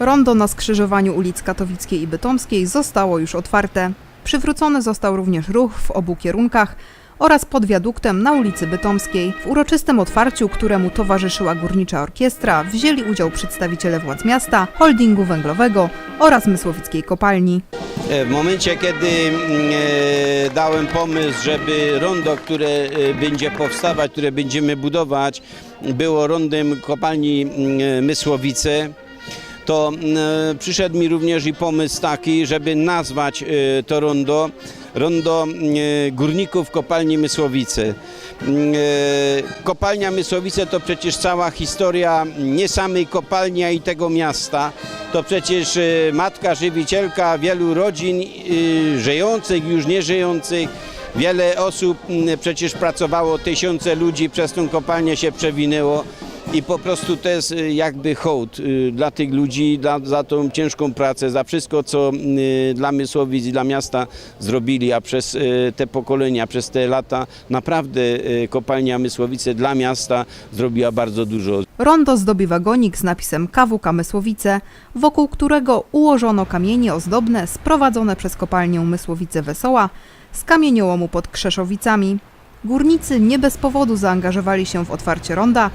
Rondo na skrzyżowaniu ulic Katowickiej i Bytomskiej zostało już otwarte. Przywrócony został również ruch w obu kierunkach oraz pod wiaduktem na ulicy Bytomskiej. W uroczystym otwarciu, któremu towarzyszyła Górnicza Orkiestra, wzięli udział przedstawiciele władz miasta, holdingu węglowego oraz Mysłowickiej Kopalni. E, W momencie, kiedy mm, e, dałem pomysł, żeby rondo, które e, będzie powstawać, które będziemy budować, było rondem kopalni mm, Mysłowice, to mm, e, przyszedł mi również i pomysł taki, żeby nazwać e, to rondo rondo mm, e, górników kopalni Mysłowice. Mm, Kopalnia Mysłowice to przecież cała historia nie samej kopalni, a i tego miasta. To przecież matka żywicielka wielu rodzin żyjących, już nieżyjących. Wiele osób przecież pracowało, tysiące ludzi przez tą kopalnię się przewinęło. I po prostu to jest y, jakby hołd y, dla tych ludzi, dla, za tą ciężką pracę, za wszystko, co y, dla Mysłowic i dla miasta zrobili, a przez te pokolenia, przez te lata naprawdę kopalnia Mysłowice dla miasta zrobiła bardzo dużo. Rondo zdobi wagonik z napisem KWK Mysłowice, wokół którego ułożono kamienie ozdobne sprowadzone przez kopalnię Mysłowice Wesoła z kamieniołomu pod Krzeszowicami. Górnicy nie bez powodu zaangażowali się w otwarcie ronda,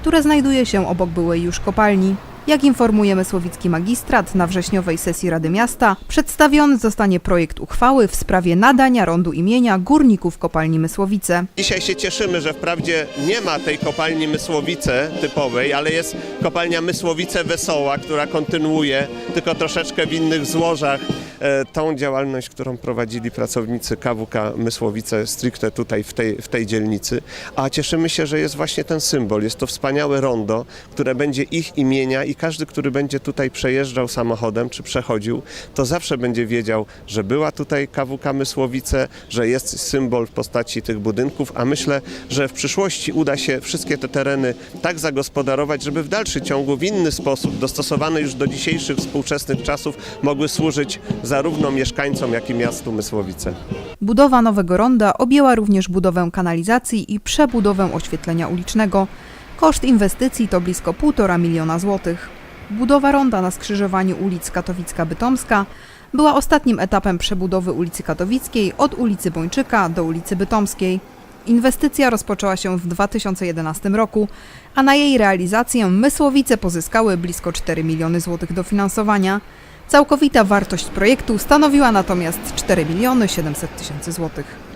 które znajduje się obok byłej już kopalni. Jak informuje Mysłowicki Magistrat, na wrześniowej sesji Rady Miasta przedstawiony zostanie projekt uchwały w sprawie nadania rondu imienia górników kopalni Mysłowice. Dzisiaj się cieszymy, że wprawdzie nie ma tej kopalni Mysłowice typowej, ale jest kopalnia Mysłowice Wesoła, która kontynuuje, tylko troszeczkę w innych złożach, e, tą działalność, którą prowadzili pracownicy KWK Mysłowice stricte tutaj w tej, w tej dzielnicy. A cieszymy się, że jest właśnie ten symbol. Jest to wspaniałe rondo, które będzie ich imienia i każdy, który będzie tutaj przejeżdżał samochodem czy przechodził, to zawsze będzie wiedział, że była tutaj KWK Mysłowice, że jest symbol w postaci tych budynków, a myślę, że w przyszłości uda się wszystkie te tereny tak zagospodarować, żeby w dalszym ciągu w inny sposób, dostosowany już do dzisiejszych współczesnych czasów, mogły służyć zarówno mieszkańcom, jak i miastu Mysłowice. Budowa nowego ronda objęła również budowę kanalizacji i przebudowę oświetlenia ulicznego. Koszt inwestycji to blisko 1,5 miliona złotych. Budowa ronda na skrzyżowaniu ulic Katowicka-Bytomska była ostatnim etapem przebudowy ulicy Katowickiej od ulicy Bończyka do ulicy Bytomskiej. Inwestycja rozpoczęła się w 2011 roku, a na jej realizację Mysłowice pozyskały blisko 4 miliony złotych dofinansowania. Całkowita wartość projektu stanowiła natomiast 4 miliony 700 tysięcy złotych.